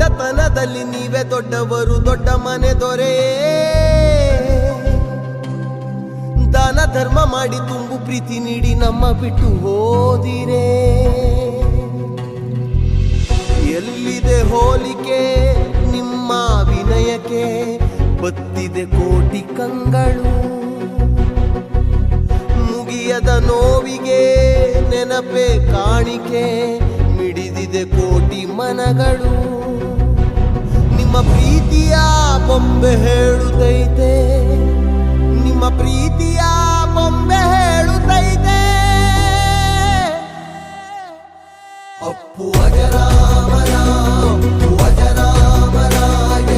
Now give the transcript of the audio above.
ದೊಡ್ಡತನದಲ್ಲಿ ನೀವೇ ದೊಡ್ಡವರು, ದೊಡ್ಡ ಮನೆ ದೊರೆ. ದಾನ ಧರ್ಮ ಮಾಡಿ ತುಂಬು ಪ್ರೀತಿ ನೀಡಿ ನಮ್ಮ ಬಿಟ್ಟು ಹೋದಿರೇ. ಎಲ್ಲಿದೆ ಹೋಲಿಕೆ? ನಿಮ್ಮ ವಿನಯಕ್ಕೆ ಬತ್ತಿದೆ ಕೋಟಿ ಕಂಗಳು. ಮುಗಿಯದ ನೋವಿಗೆ ನೆನಪೆ ಕಾಣಿಕೆ, ಮಿಡಿದಿದೆ ಕೋಟಿ ಮನಗಳು. ನಿಮ್ಮ ಪ್ರೀತಿಯ ಬೊಂಬೆ ಹೇಳುತ್ತೈತೆ. ನಿಮ್ಮ ಪ್ರೀತಿಯ ಬೊಂಬೆ ಹೇಳುತ್ತೈತೆ. ಅಪ್ಪು ಅಜರಾಮರ